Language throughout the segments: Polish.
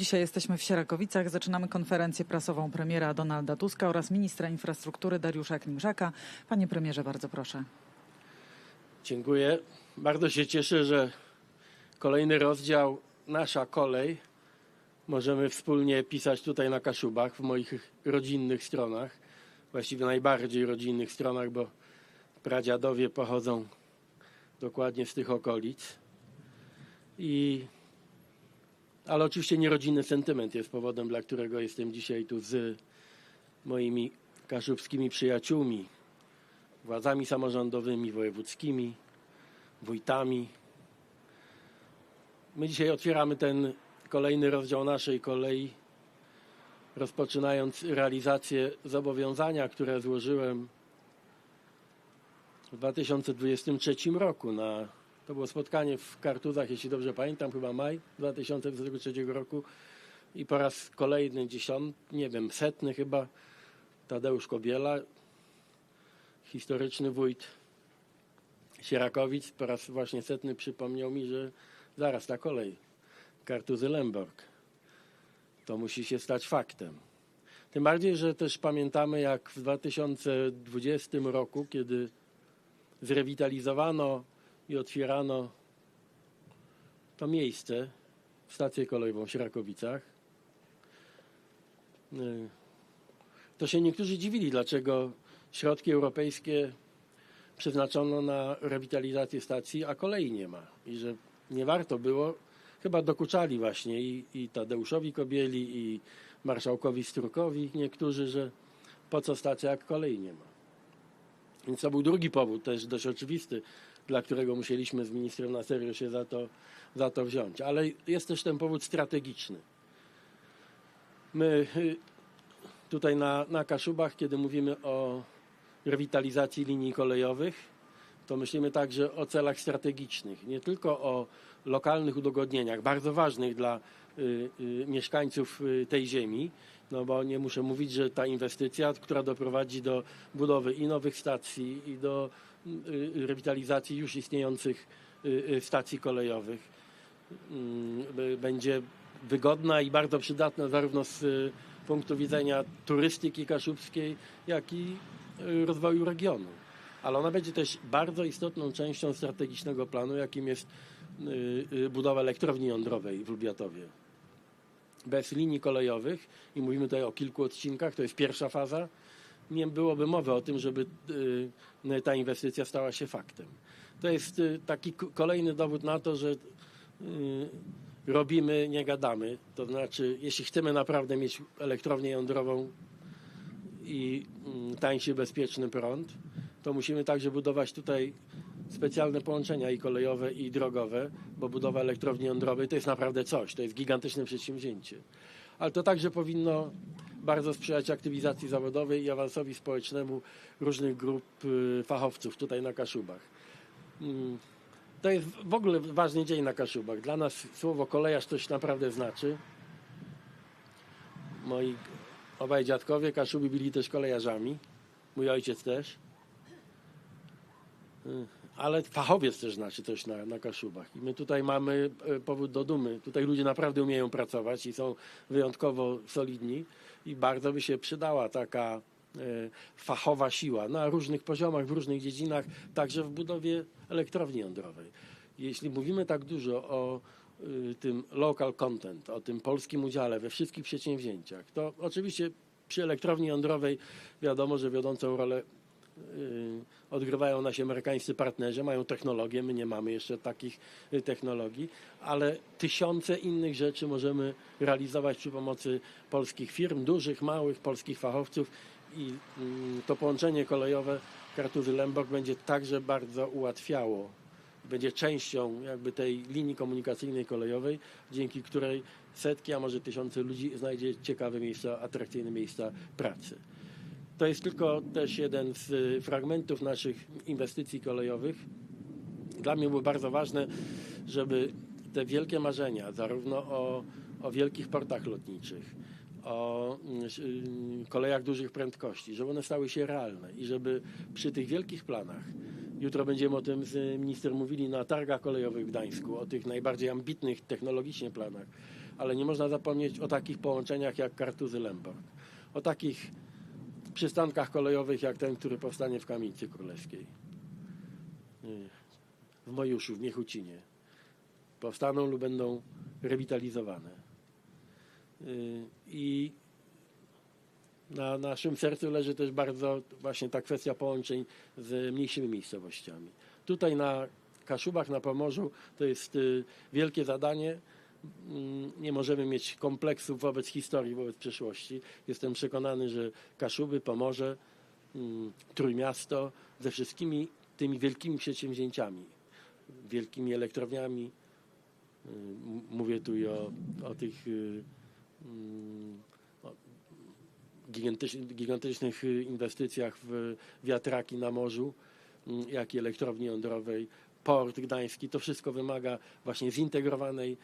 Dzisiaj jesteśmy w Sierakowicach. Zaczynamy konferencję prasową premiera Donalda Tuska oraz ministra infrastruktury Dariusza Klimrzaka. Panie premierze, bardzo proszę. Dziękuję. Bardzo się cieszę, że kolejny rozdział Nasza kolej możemy wspólnie pisać tutaj na Kaszubach, w moich rodzinnych stronach. Właściwie najbardziej rodzinnych stronach, bo pradziadowie pochodzą dokładnie z tych okolic. I, ale oczywiście nierodzinny sentyment jest powodem, dla którego jestem dzisiaj tu z moimi kaszubskimi przyjaciółmi, władzami samorządowymi, wojewódzkimi, wójtami. My dzisiaj otwieramy ten kolejny rozdział naszej kolei, rozpoczynając realizację zobowiązania, które złożyłem w 2023 roku na to było spotkanie w Kartuzach, jeśli dobrze pamiętam, chyba maj 2023 roku i po raz kolejny, dziesiąty, nie wiem, setny chyba, Tadeusz Kobiela, historyczny wójt Sierakowic, po raz właśnie setny przypomniał mi, że zaraz ta kolej, Kartuzy Lemborg, to musi się stać faktem. Tym bardziej, że też pamiętamy, jak w 2020 roku, kiedy zrewitalizowano i otwierano to miejsce, stację kolejową w Sierakowicach, y, to się niektórzy dziwili, dlaczego środki europejskie przeznaczono na rewitalizację stacji, a kolei nie ma. I że nie warto było, chyba dokuczali właśnie i, i Tadeuszowi Kobieli, i marszałkowi Strukowi niektórzy, że po co stacja, jak kolei nie ma. Więc to był drugi powód, też dość oczywisty, dla którego musieliśmy z ministrem na serio się za to, za to wziąć. Ale jest też ten powód strategiczny. My y, tutaj na, na Kaszubach, kiedy mówimy o rewitalizacji linii kolejowych, to myślimy także o celach strategicznych, nie tylko o lokalnych udogodnieniach, bardzo ważnych dla y, y, mieszkańców y, tej ziemi, no bo nie muszę mówić, że ta inwestycja, która doprowadzi do budowy i nowych stacji, i do rewitalizacji już istniejących y, y, stacji kolejowych, mm, będzie wygodna i bardzo przydatna zarówno z y, punktu widzenia turystyki kaszubskiej, jak i y, rozwoju regionu. Ale ona będzie też bardzo istotną częścią strategicznego planu, jakim jest y, y, budowa elektrowni jądrowej w Lubiatowie. Bez linii kolejowych, i mówimy tutaj o kilku odcinkach, to jest pierwsza faza, nie byłoby mowy o tym, żeby y, ta inwestycja stała się faktem. To jest y, taki kolejny dowód na to, że y, robimy, nie gadamy. To znaczy, jeśli chcemy naprawdę mieć elektrownię jądrową i mm, tańszy, bezpieczny prąd, to musimy także budować tutaj specjalne połączenia i kolejowe, i drogowe, bo budowa elektrowni jądrowej to jest naprawdę coś, to jest gigantyczne przedsięwzięcie. Ale to także powinno bardzo sprzyjać aktywizacji zawodowej i awansowi społecznemu różnych grup y, fachowców tutaj na Kaszubach. Mm, To jest w ogóle ważny dzień na Kaszubach. Dla nas słowo kolejarz coś naprawdę znaczy. Moi obaj dziadkowie Kaszubi byli też kolejarzami. Mój ojciec też. Y, Ale fachowiec też znaczy coś na, na Kaszubach. I my tutaj mamy e, powód do dumy. Tutaj ludzie naprawdę umieją pracować i są wyjątkowo solidni i bardzo by się przydała taka e, fachowa siła na różnych poziomach, w różnych dziedzinach, także w budowie elektrowni jądrowej. Jeśli mówimy tak dużo o y, tym local content, o tym polskim udziale we wszystkich przedsięwzięciach, to oczywiście przy elektrowni jądrowej wiadomo, że wiodącą rolę odgrywają nasi amerykańscy partnerzy, mają technologię, my nie mamy jeszcze takich y, technologii, ale tysiące innych rzeczy możemy realizować przy pomocy polskich firm, dużych, małych, polskich fachowców i mm, to połączenie kolejowe Kartuzy Lemborg będzie także bardzo ułatwiało będzie częścią jakby tej linii komunikacyjnej kolejowej, dzięki której setki, a może tysiące ludzi znajdzie ciekawe miejsca, atrakcyjne miejsca pracy. To jest tylko też jeden z y, fragmentów naszych inwestycji kolejowych. Dla mnie było bardzo ważne, żeby te wielkie marzenia, zarówno o, o wielkich portach lotniczych, o mm, y, kolejach dużych prędkości, żeby one stały się realne i żeby przy tych wielkich planach, jutro będziemy o tym z ministrem mówili na targach kolejowych w Gdańsku, o tych najbardziej ambitnych technologicznie planach, ale nie można zapomnieć o takich połączeniach jak Kartuzy-Lemborg, o takich przystankach kolejowych jak ten, który powstanie w Kamienicy Królewskiej, w Mojuszu, w Miechucinie. Powstaną lub będą rewitalizowane. Y, I na naszym sercu leży też bardzo właśnie ta kwestia połączeń z mniejszymi miejscowościami. Tutaj na Kaszubach, na Pomorzu to jest y, wielkie zadanie. Mm, Nie możemy mieć kompleksów wobec historii, wobec przeszłości. Jestem przekonany, że Kaszuby, Pomorze, mm, Trójmiasto ze wszystkimi tymi wielkimi przedsięwzięciami, wielkimi elektrowniami, y, mówię tu i o, o tych y, mm, gigantycz- gigantycznych inwestycjach w wiatraki na morzu, jak i elektrowni jądrowej, port gdański, to wszystko wymaga właśnie zintegrowanej,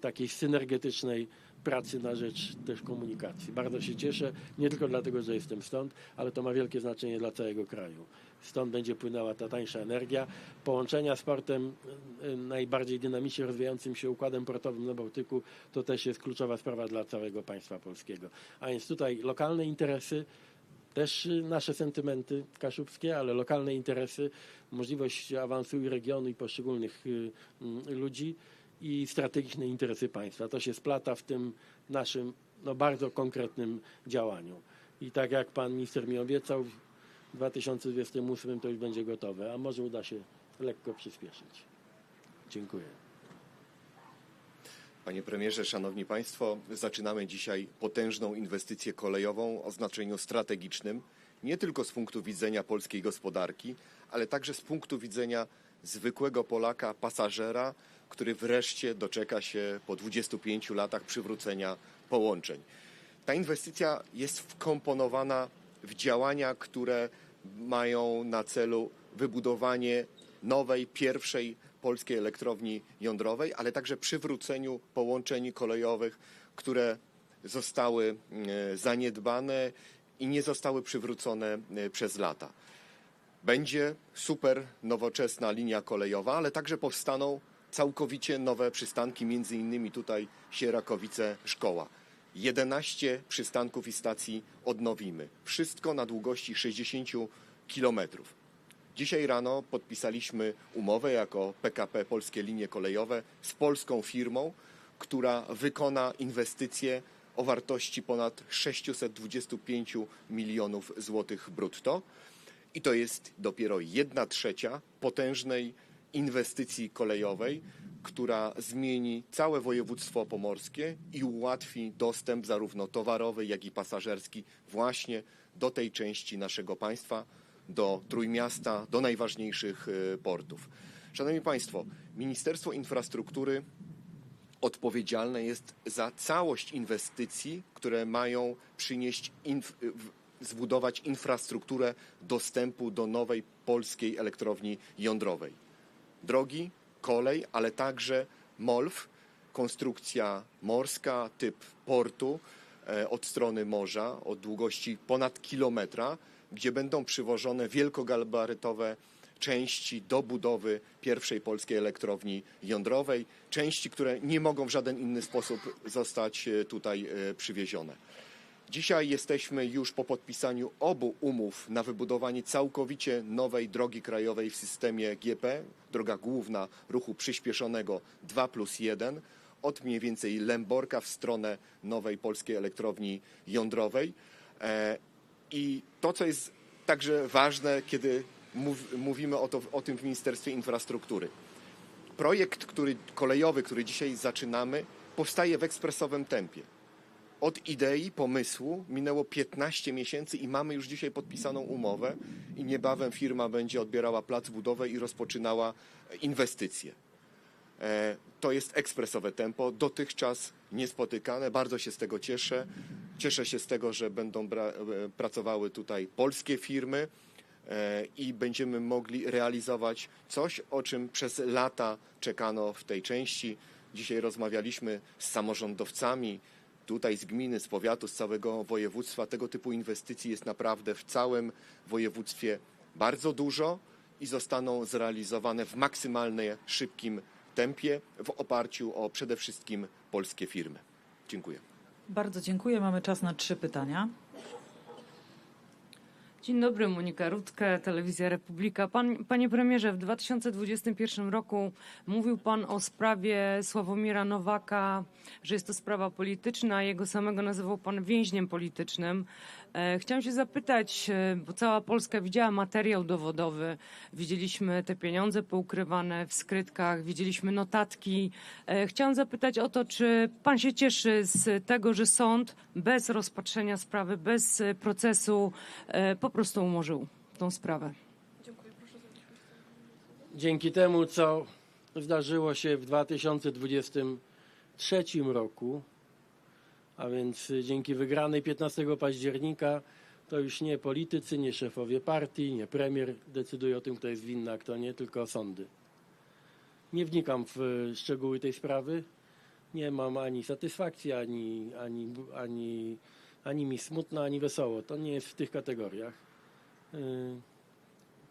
takiej synergetycznej pracy na rzecz też komunikacji. Bardzo się cieszę, nie tylko dlatego, że jestem stąd, ale to ma wielkie znaczenie dla całego kraju. Stąd będzie płynęła ta tańsza energia. Połączenia z portem y, y, najbardziej dynamicznie rozwijającym się układem portowym na Bałtyku to też jest kluczowa sprawa dla całego państwa polskiego. A więc tutaj lokalne interesy, też y, nasze sentymenty kaszubskie, ale lokalne interesy, możliwość awansu i regionu i poszczególnych y, ludzi i strategiczne interesy państwa. To się splata w tym naszym no, bardzo konkretnym działaniu. I tak jak pan minister mi obiecał, w 2028 to już będzie gotowe, a może uda się lekko przyspieszyć. Dziękuję. Panie premierze, szanowni państwo, zaczynamy dzisiaj potężną inwestycję kolejową o znaczeniu strategicznym, nie tylko z punktu widzenia polskiej gospodarki, ale także z punktu widzenia zwykłego Polaka, pasażera, który wreszcie doczeka się po 25 latach przywrócenia połączeń. Ta inwestycja jest wkomponowana w działania, które mają na celu wybudowanie nowej, pierwszej polskiej elektrowni jądrowej, ale także przywróceniu połączeń kolejowych, które zostały e, zaniedbane i nie zostały przywrócone e, przez lata. Będzie super nowoczesna linia kolejowa, ale także powstaną całkowicie nowe przystanki, między innymi tutaj Sierakowice Szkoła. 11 przystanków i stacji odnowimy. Wszystko na długości 60 kilometrów. Dzisiaj rano podpisaliśmy umowę jako PKP Polskie Linie Kolejowe z polską firmą, która wykona inwestycje o wartości ponad 625 milionów złotych brutto. I to jest dopiero jedna trzecia potężnej inwestycji kolejowej, która zmieni całe województwo pomorskie i ułatwi dostęp zarówno towarowy, jak i pasażerski właśnie do tej części naszego państwa, do Trójmiasta, do najważniejszych e, portów. Szanowni Państwo, Ministerstwo Infrastruktury odpowiedzialne jest za całość inwestycji, które mają przynieść, inf- zbudować infrastrukturę dostępu do nowej polskiej elektrowni jądrowej. Drogi, kolej, ale także MOLF, konstrukcja morska, typ portu e, od strony morza, o długości ponad kilometra, gdzie będą przywożone wielkogabarytowe części do budowy pierwszej polskiej elektrowni jądrowej, części, które nie mogą w żaden inny sposób zostać e, tutaj e, przywiezione. Dzisiaj jesteśmy już po podpisaniu obu umów na wybudowanie całkowicie nowej drogi krajowej w systemie GP, droga główna ruchu przyspieszonego 2 plus 1, od mniej więcej Lęborka w stronę nowej polskiej elektrowni jądrowej. E, I to, co jest także ważne, kiedy mów, mówimy o, to, o tym w Ministerstwie Infrastruktury. Projekt który, kolejowy, który dzisiaj zaczynamy, powstaje w ekspresowym tempie od idei, pomysłu minęło 15 miesięcy i mamy już dzisiaj podpisaną umowę i niebawem firma będzie odbierała plac budowy i rozpoczynała inwestycje. E, To jest ekspresowe tempo, dotychczas niespotykane. Bardzo się z tego cieszę. Cieszę się z tego, że będą e, pracowały tutaj polskie firmy e, i będziemy mogli realizować coś, o czym przez lata czekano w tej części. Dzisiaj rozmawialiśmy z samorządowcami, tutaj z gminy, z powiatu, z całego województwa. Tego typu inwestycji jest naprawdę w całym województwie bardzo dużo i zostaną zrealizowane w maksymalnie szybkim tempie w oparciu o przede wszystkim polskie firmy. Dziękuję. Bardzo dziękuję. Mamy czas na trzy pytania. Dzień dobry, Monika Rutkę, Telewizja Republika. Pan, panie premierze, w 2021 roku mówił pan o sprawie Sławomira Nowaka, że jest to sprawa polityczna. Jego samego nazywał pan więźniem politycznym. E, chciałam się zapytać, e, bo cała Polska widziała materiał dowodowy. Widzieliśmy te pieniądze poukrywane w skrytkach, widzieliśmy notatki. E, chciałam zapytać o to, czy pan się cieszy z tego, że sąd bez rozpatrzenia sprawy, bez procesu po prostu umorzył tą sprawę. Dzięki temu, co zdarzyło się w 2023 roku, a więc dzięki wygranej 15 października, to już nie politycy, nie szefowie partii, nie premier decydują o tym, kto jest winny, a kto nie, tylko sądy. Nie wnikam w szczegóły tej sprawy. Nie mam ani satysfakcji, ani, ani, ani, ani mi smutno, ani wesoło. To nie jest w tych kategoriach. Yy,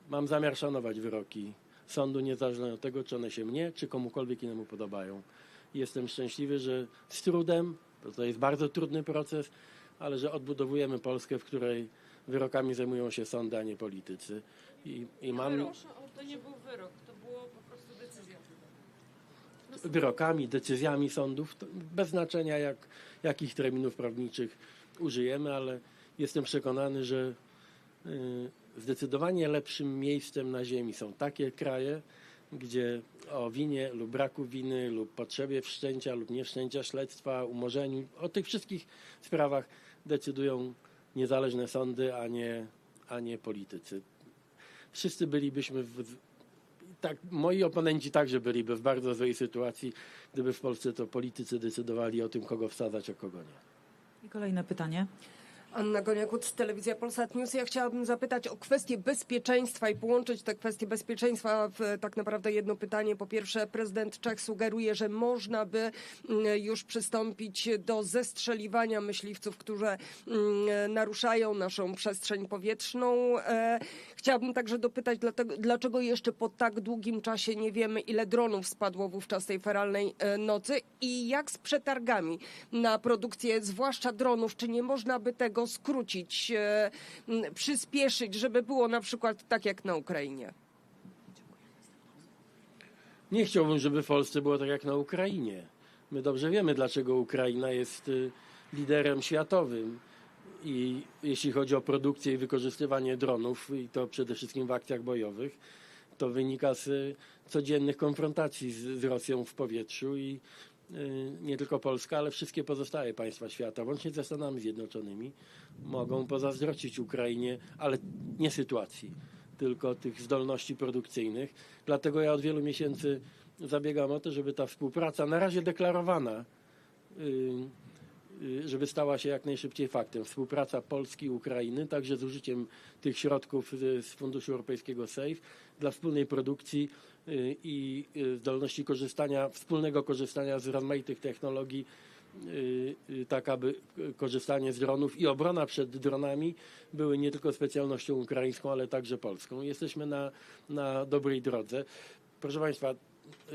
Mam zamiar szanować wyroki sądu, niezależnie od tego, czy one się mnie, czy komukolwiek innemu podobają. Jestem szczęśliwy, że z trudem, to jest bardzo trudny proces, ale że odbudowujemy Polskę, w której wyrokami zajmują się sądy, a nie politycy. I, i mam To nie był wyrok, to było po prostu decyzja. wyrokami, decyzjami sądów, bez znaczenia jak, jakich terminów prawniczych użyjemy, ale jestem przekonany, że y, zdecydowanie lepszym miejscem na ziemi są takie kraje, gdzie o winie lub braku winy lub potrzebie wszczęcia lub nie wszczęcia śledztwa, umorzeniu, o tych wszystkich sprawach decydują niezależne sądy, a nie, a nie politycy. Wszyscy bylibyśmy w- tak, moi oponenci także byliby w bardzo złej sytuacji, gdyby w Polsce to politycy decydowali o tym, kogo wsadzać, a kogo nie. I kolejne pytanie. Anna Goniakut, Telewizja Polsat News. Ja chciałabym zapytać o kwestię bezpieczeństwa i połączyć te kwestie bezpieczeństwa w tak naprawdę jedno pytanie. Po pierwsze, prezydent Czech sugeruje, że można by mm, już przystąpić do zestrzeliwania myśliwców, którzy mm, naruszają naszą przestrzeń powietrzną. E, Chciałabym także dopytać, dlaczego jeszcze po tak długim czasie nie wiemy, ile dronów spadło wówczas tej feralnej e, nocy i jak z przetargami na produkcję, zwłaszcza dronów, czy nie można by tego skrócić, e, przyspieszyć, żeby było na przykład tak jak na Ukrainie? Nie chciałbym, żeby w Polsce było tak jak na Ukrainie. My dobrze wiemy, dlaczego Ukraina jest y, liderem światowym. I jeśli chodzi o produkcję i wykorzystywanie dronów, i to przede wszystkim w akcjach bojowych, to wynika z y, codziennych konfrontacji z, Rosją w powietrzu i nie tylko Polska, ale wszystkie pozostałe państwa świata, łącznie ze Stanami Zjednoczonymi, mogą pozazdrościć Ukrainie, ale nie sytuacji, tylko tych zdolności produkcyjnych. Dlatego ja od wielu miesięcy zabiegam o to, żeby ta współpraca, na razie deklarowana, y, y, żeby stała się jak najszybciej faktem. Współpraca Polski i Ukrainy, także z użyciem tych środków z, Funduszu Europejskiego SAFE dla wspólnej produkcji y, i y, zdolności korzystania, wspólnego korzystania z rozmaitych technologii, y, y, tak aby y, korzystanie z dronów i obrona przed dronami były nie tylko specjalnością ukraińską, ale także polską. Jesteśmy na, na dobrej drodze. Proszę Państwa, y,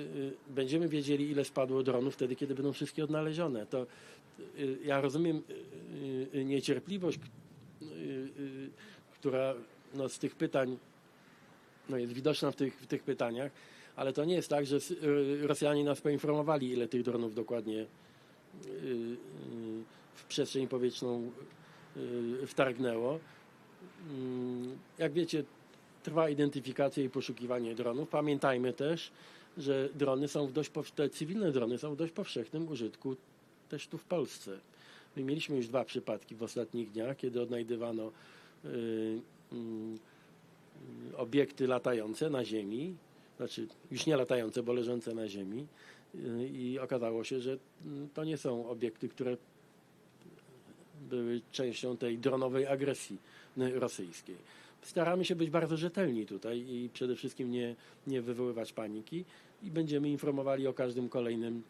y, będziemy wiedzieli, ile spadło dronów wtedy, kiedy będą wszystkie odnalezione. To y, ja rozumiem y, y, niecierpliwość, y, y, która no, z tych pytań no, jest widoczna w tych, w tych pytaniach, ale to nie jest tak, że y, Rosjanie nas poinformowali, ile tych dronów dokładnie y, y, w przestrzeń powietrzną y, wtargnęło. Mm, Jak wiecie, trwa identyfikacja i poszukiwanie dronów. Pamiętajmy też, że drony są w dość, pow- te cywilne drony są w dość powszechnym użytku też tu w Polsce. My mieliśmy już dwa przypadki w ostatnich dniach, kiedy odnajdywano y, y, obiekty latające na ziemi, znaczy już nie latające, bo leżące na ziemi y, i okazało się, że mm, to nie są obiekty, które były częścią tej dronowej agresji y, rosyjskiej. Staramy się być bardzo rzetelni tutaj i przede wszystkim nie, nie wywoływać paniki i będziemy informowali o każdym kolejnym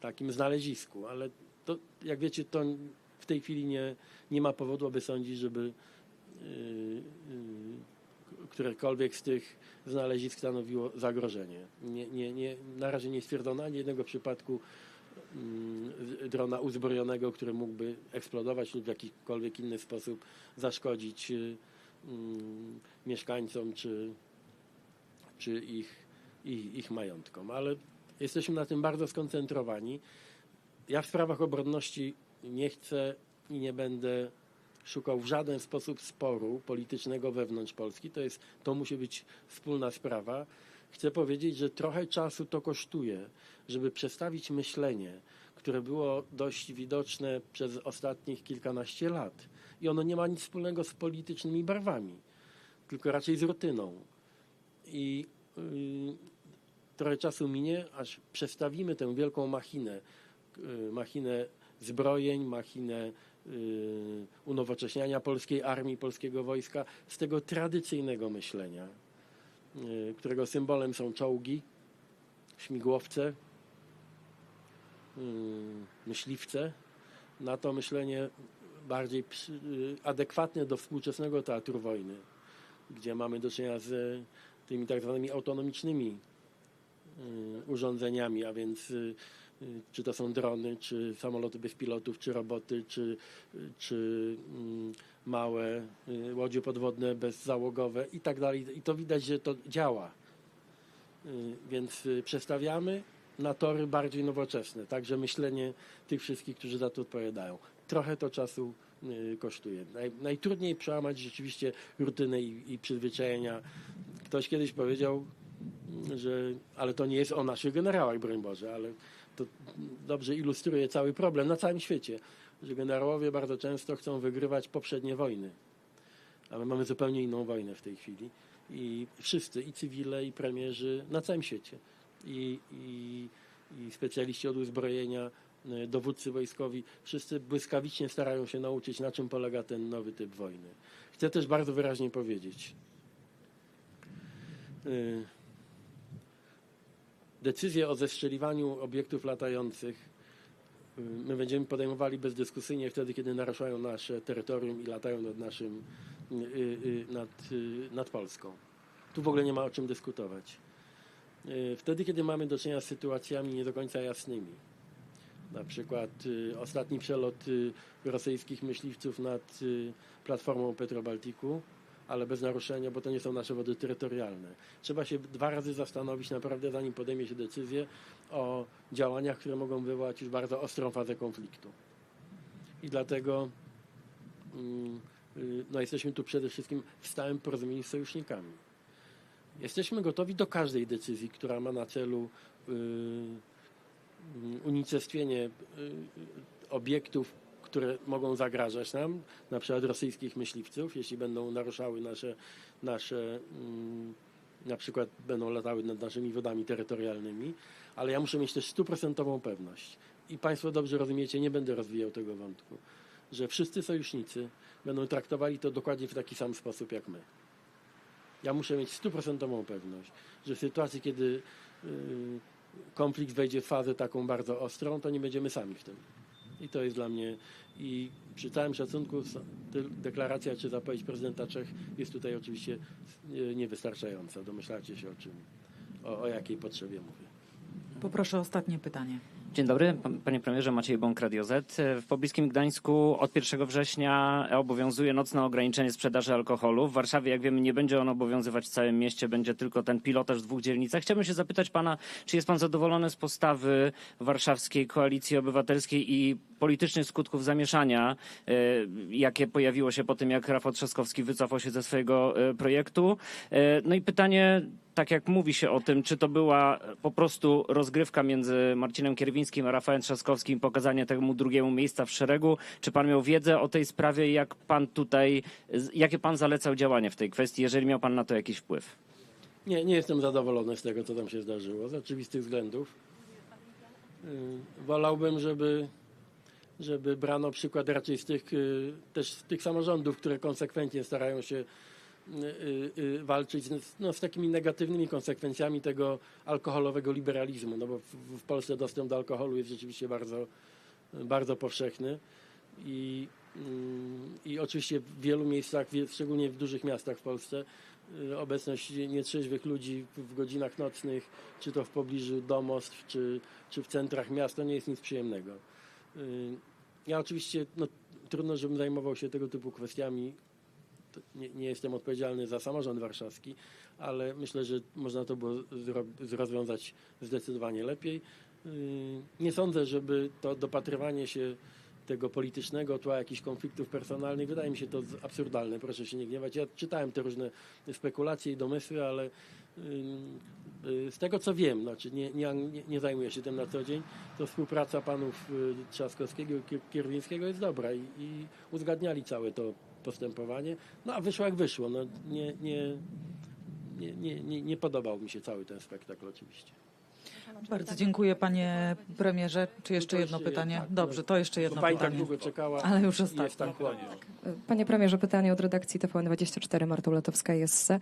takim znalezisku, ale to, jak wiecie, to w tej chwili nie, nie ma powodu, aby sądzić, żeby y, y, którekolwiek z tych znalezisk stanowiło zagrożenie. Nie, nie, nie, na razie nie stwierdzono ani jednego przypadku mm, drona uzbrojonego, który mógłby eksplodować lub w jakikolwiek inny sposób zaszkodzić y, mm, mieszkańcom czy, czy ich, ich, ich majątkom. Ale jesteśmy na tym bardzo skoncentrowani. Ja w sprawach obronności nie chcę i nie będę szukał w żaden sposób sporu politycznego wewnątrz Polski. To, jest, to musi być wspólna sprawa. Chcę powiedzieć, że trochę czasu to kosztuje, żeby przestawić myślenie, które było dość widoczne przez ostatnich kilkanaście lat. I ono nie ma nic wspólnego z politycznymi barwami, tylko raczej z rutyną. I yy, trochę czasu minie, aż przestawimy tę wielką machinę, yy, machinę zbrojeń, machinę yy, unowocześniania polskiej armii, polskiego wojska z tego tradycyjnego myślenia, yy, którego symbolem są czołgi, śmigłowce, myśliwce, na to myślenie bardziej adekwatne do współczesnego teatru wojny, gdzie mamy do czynienia z tymi tak zwanymi autonomicznymi y, urządzeniami, a więc y, y, czy to są drony, czy samoloty bez pilotów, czy roboty, czy, czy mm, małe y, łodzie podwodne bezzałogowe i tak dalej. I to widać, że to działa. Y, Więc y, przestawiamy na tory bardziej nowoczesne. Także myślenie tych wszystkich, którzy za to odpowiadają. Trochę to czasu y, kosztuje. Naj, najtrudniej przełamać rzeczywiście rutynę i, i przyzwyczajenia. Ktoś kiedyś powiedział, że ale to nie jest o naszych generałach, broń Boże, ale to dobrze ilustruje cały problem na całym świecie, że generałowie bardzo często chcą wygrywać poprzednie wojny. A my mamy zupełnie inną wojnę w tej chwili. I wszyscy, i cywile, i premierzy na całym świecie. I, i, i specjaliści od uzbrojenia, y, dowódcy wojskowi, wszyscy błyskawicznie starają się nauczyć, na czym polega ten nowy typ wojny. Chcę też bardzo wyraźnie powiedzieć, y, decyzję o zestrzeliwaniu obiektów latających y, my będziemy podejmowali bezdyskusyjnie wtedy, kiedy naruszają nasze terytorium i latają nad naszym, y, y, nad, nad Polską. Tu w ogóle nie ma o czym dyskutować. Wtedy, kiedy mamy do czynienia z sytuacjami nie do końca jasnymi, na przykład ostatni przelot rosyjskich myśliwców nad platformą Petrobaltiku, ale bez naruszenia, bo to nie są nasze wody terytorialne. Trzeba się dwa razy zastanowić naprawdę, zanim podejmie się decyzję o działaniach, które mogą wywołać już bardzo ostrą fazę konfliktu. I dlatego mm, y, no, jesteśmy tu przede wszystkim w stałym porozumieniu z sojusznikami. Jesteśmy gotowi do każdej decyzji, która ma na celu y, y, unicestwienie obiektów, które mogą zagrażać nam, na przykład rosyjskich myśliwców, jeśli będą naruszały nasze, nasze mm, na przykład będą latały nad naszymi wodami terytorialnymi, ale ja muszę mieć też stuprocentową pewność. I Państwo dobrze rozumiecie, nie będę rozwijał tego wątku, że wszyscy sojusznicy będą traktowali to dokładnie w taki sam sposób jak my. Ja muszę mieć stuprocentową pewność, że w sytuacji, kiedy y, konflikt wejdzie w fazę taką bardzo ostrą, to nie będziemy sami w tym. I to jest dla mnie, i przy całym szacunku, deklaracja czy zapowiedź prezydenta Czech jest tutaj oczywiście y, niewystarczająca. Domyślacie się o czym, o, o jakiej potrzebie mówię. Poproszę ostatnie pytanie. Dzień dobry, pan- panie premierze Maciej Bąk, Radio Z. W pobliskim Gdańsku od 1 września obowiązuje nocne ograniczenie sprzedaży alkoholu. W Warszawie, jak wiemy, nie będzie on obowiązywać w całym mieście, będzie tylko ten pilotaż w dwóch dzielnicach. Chciałbym się zapytać pana, czy jest pan zadowolony z postawy warszawskiej koalicji obywatelskiej i politycznych skutków zamieszania, e, jakie pojawiło się po tym, jak Rafał Trzaskowski wycofał się ze swojego e, projektu. E, No i pytanie, tak jak mówi się o tym, czy to była po prostu rozgrywka między Marcinem Kierwińskim a Rafałem Trzaskowskim, pokazanie temu drugiemu miejsca w szeregu, czy pan miał wiedzę o tej sprawie, jak pan tutaj, jakie pan zalecał działanie w tej kwestii, jeżeli miał pan na to jakiś wpływ? Nie, nie jestem zadowolony z tego, co tam się zdarzyło, z oczywistych względów. Y, Wolałbym, żeby, żeby brano przykład raczej z tych, y, też z tych samorządów, które konsekwentnie starają się walczyć z, no, z takimi negatywnymi konsekwencjami tego alkoholowego liberalizmu, no bo w, w Polsce dostęp do alkoholu jest rzeczywiście bardzo, bardzo powszechny i, mm, i oczywiście w wielu miejscach, szczególnie w dużych miastach w Polsce, y, obecność nietrzeźwych ludzi w godzinach nocnych, czy to w pobliżu domostw, czy, czy w centrach miast, to nie jest nic przyjemnego. Y, Ja oczywiście, no, trudno, żebym zajmował się tego typu kwestiami. Nie, nie jestem odpowiedzialny za samorząd warszawski, ale myślę, że można to było rozwiązać zdecydowanie lepiej. Yy, Nie sądzę, żeby to dopatrywanie się tego politycznego tła jakichś konfliktów personalnych, wydaje mi się to absurdalne, proszę się nie gniewać. Ja czytałem te różne spekulacje i domysły, ale yy, yy, z tego co wiem, znaczy nie, nie, nie- zajmuję się tym na co dzień, to współpraca panów Trzaskowskiego i Kier- Kierwińskiego jest dobra i, i uzgadniali całe to postępowanie. No a wyszło jak wyszło. No, nie, nie, nie, nie, nie, nie podobał mi się cały ten spektakl oczywiście. Bardzo dziękuję panie premierze. Czy jeszcze jedno pytanie? tak, Dobrze, to jeszcze jedno pani tak pytanie. długo czekała. Ale już i jest. Panie premierze, pytanie od redakcji TVN24 Marta Ulatowska jest.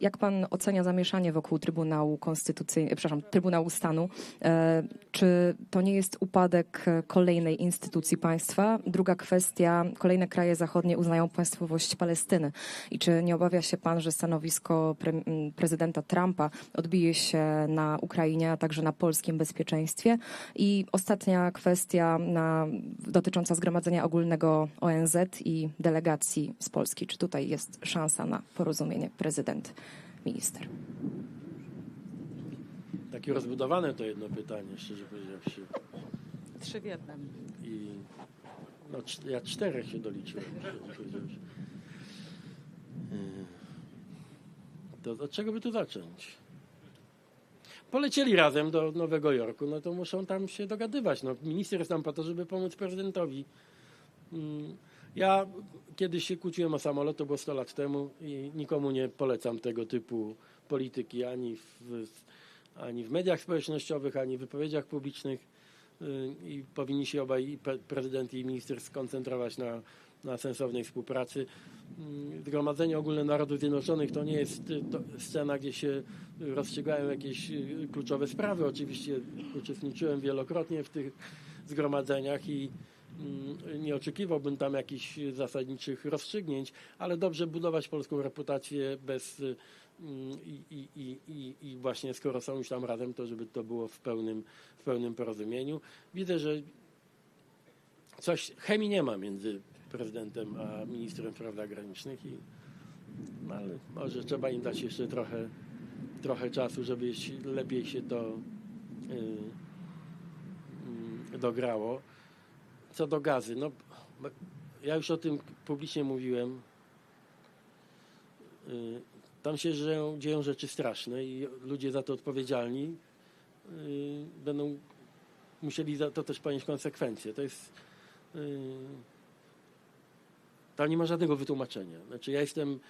Jak pan ocenia zamieszanie wokół Trybunału Konstytucyjnego, przepraszam, Trybunału Stanu? E, Czy to nie jest upadek e, kolejnej instytucji państwa? Druga kwestia, kolejne kraje zachodnie uznają państwowość Palestyny. I czy nie obawia się pan, że stanowisko pre, m, prezydenta Trumpa odbije się na Ukrainie, a także na polskim bezpieczeństwie? I ostatnia kwestia na, dotycząca Zgromadzenia Ogólnego ONZ i delegacji z Polski. Czy tutaj jest szansa na porozumienie prezydent, minister? Takie rozbudowane to jedno pytanie, szczerze powiedziawszy. Trzy w jednym. I no, ja czterech się doliczyłem, szczerze powiedziawszy. Yy. To od czego by tu zacząć? Polecieli razem do Nowego Jorku, no to muszą tam się dogadywać. No, minister jest tam po to, żeby pomóc prezydentowi. Mm, Ja kiedyś się kłóciłem o samolot, to było 100 lat temu i nikomu nie polecam tego typu polityki ani w, ani w mediach społecznościowych, ani w wypowiedziach publicznych. Y, I powinni się obaj, i pre- prezydent i minister, skoncentrować na, na sensownej współpracy. Mm, Zgromadzenie Ogólne Narodów Zjednoczonych to nie jest y, to scena, gdzie się rozstrzygają jakieś y, kluczowe sprawy. Oczywiście uczestniczyłem wielokrotnie w tych zgromadzeniach i mm, nie oczekiwałbym tam jakichś zasadniczych rozstrzygnięć, ale dobrze budować polską reputację bez y, i, i, i, i właśnie skoro są już tam razem, to żeby to było w pełnym, w pełnym porozumieniu. Widzę, że coś, chemii nie ma między prezydentem a ministrem spraw zagranicznych i no ale może trzeba im dać jeszcze trochę, trochę czasu, żeby lepiej się to y, y, dograło. Co do gazy, no ja już o tym publicznie mówiłem. Y, Tam się dzieją, dzieją rzeczy straszne i ludzie za to odpowiedzialni y, będą musieli za to też ponieść konsekwencje. To jest. Tam nie ma żadnego wytłumaczenia. Znaczy, ja jestem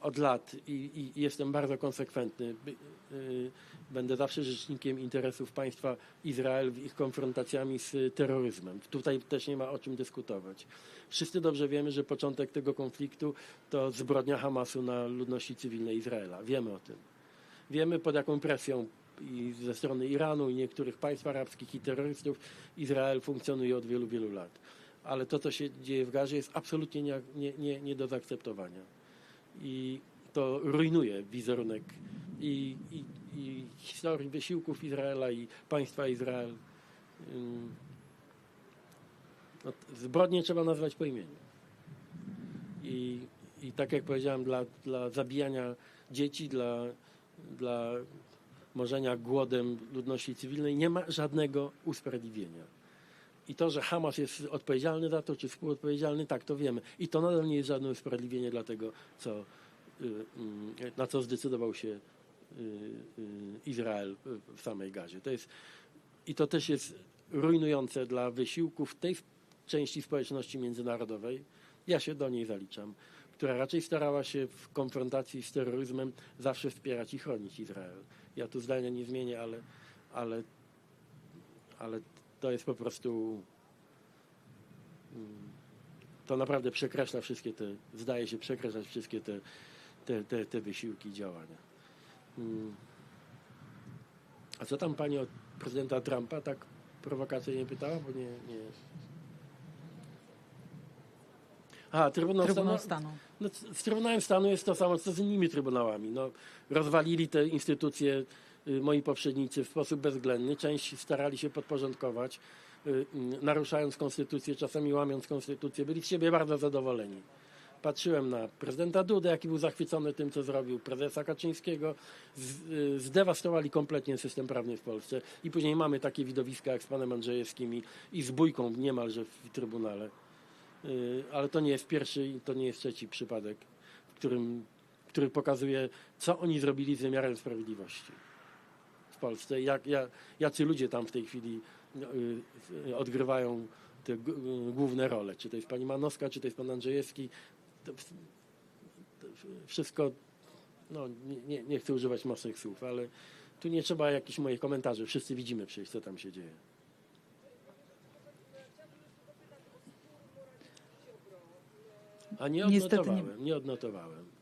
od lat i, i jestem bardzo konsekwentny. By- y, Będę zawsze rzecznikiem interesów państwa Izrael w ich konfrontacjami z terroryzmem. Tutaj też nie ma o czym dyskutować. Wszyscy dobrze wiemy, że początek tego konfliktu to zbrodnia Hamasu na ludności cywilnej Izraela. Wiemy o tym. Wiemy pod jaką presją i ze strony Iranu i niektórych państw arabskich i terrorystów Izrael funkcjonuje od wielu, wielu lat. Ale to, co się dzieje w Gazie jest absolutnie nie, nie, nie, nie do zaakceptowania. I to rujnuje wizerunek i, i, i historii wysiłków Izraela i państwa Izrael. No, zbrodnie trzeba nazwać po imieniu. I, i tak jak powiedziałem, dla, dla zabijania dzieci, dla, dla morzenia głodem ludności cywilnej nie ma żadnego usprawiedliwienia. I to, że Hamas jest odpowiedzialny za to, czy współodpowiedzialny, tak, to wiemy. I to nadal nie jest żadne usprawiedliwienie dla tego, co, y, mm, na co zdecydował się y, y, Izrael w samej Gazie. To jest, I to też jest rujnujące dla wysiłków tej części społeczności międzynarodowej. Ja się do niej zaliczam, która raczej starała się w konfrontacji z terroryzmem zawsze wspierać i chronić Izrael. Ja tu zdania nie zmienię, ale, ale, ale to jest po prostu. mm, To naprawdę przekreśla wszystkie te, zdaje się przekraczać wszystkie te, te, te, te wysiłki i działania. Mm. A co tam pani od prezydenta Trumpa tak prowokacyjnie pytała? Bo nie, nie. A, Trybunał, Trybunał Stanu. Stanu. No, z Trybunałem Stanu jest to samo, co z innymi trybunałami. No, rozwalili te instytucje moi poprzednicy w sposób bezwzględny. Część starali się podporządkować, y, y, naruszając konstytucję, czasami łamiąc konstytucję. Byli z siebie bardzo zadowoleni. Patrzyłem na prezydenta Dudę, jaki był zachwycony tym, co zrobił, prezesa Kaczyńskiego. Y, zdewastowali kompletnie system prawny w Polsce. I później mamy takie widowiska jak z panem Andrzejewskim i, i z bójką niemalże w Trybunale. Y, ale to nie jest pierwszy i to nie jest trzeci przypadek, w którym, który pokazuje, co oni zrobili z wymiarem sprawiedliwości Polsce. Jak, jak, jacy ludzie tam w tej chwili y, y, odgrywają te y, główne role. Czy to jest pani Manowska, czy to jest pan Andrzejewski. To, to wszystko, no nie, nie, chcę używać mocnych słów, ale tu nie trzeba jakichś moich komentarzy. Wszyscy widzimy przecież, co tam się dzieje. A nie Niestety nie- odnotowałem, nie odnotowałem.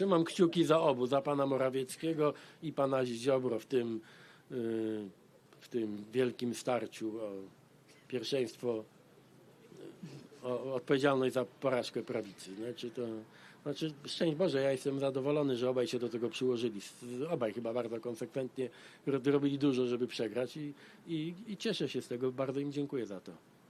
Trzymam kciuki za obu, za pana Morawieckiego i pana Ziobro w tym, y, w tym wielkim starciu o pierwszeństwo, o, odpowiedzialność za porażkę prawicy. Nie? Czy to, znaczy, szczęść Boże, ja jestem zadowolony, że obaj się do tego przyłożyli. Obaj chyba bardzo konsekwentnie ro- robili dużo, żeby przegrać i, i, i cieszę się z tego. Bardzo im dziękuję za to.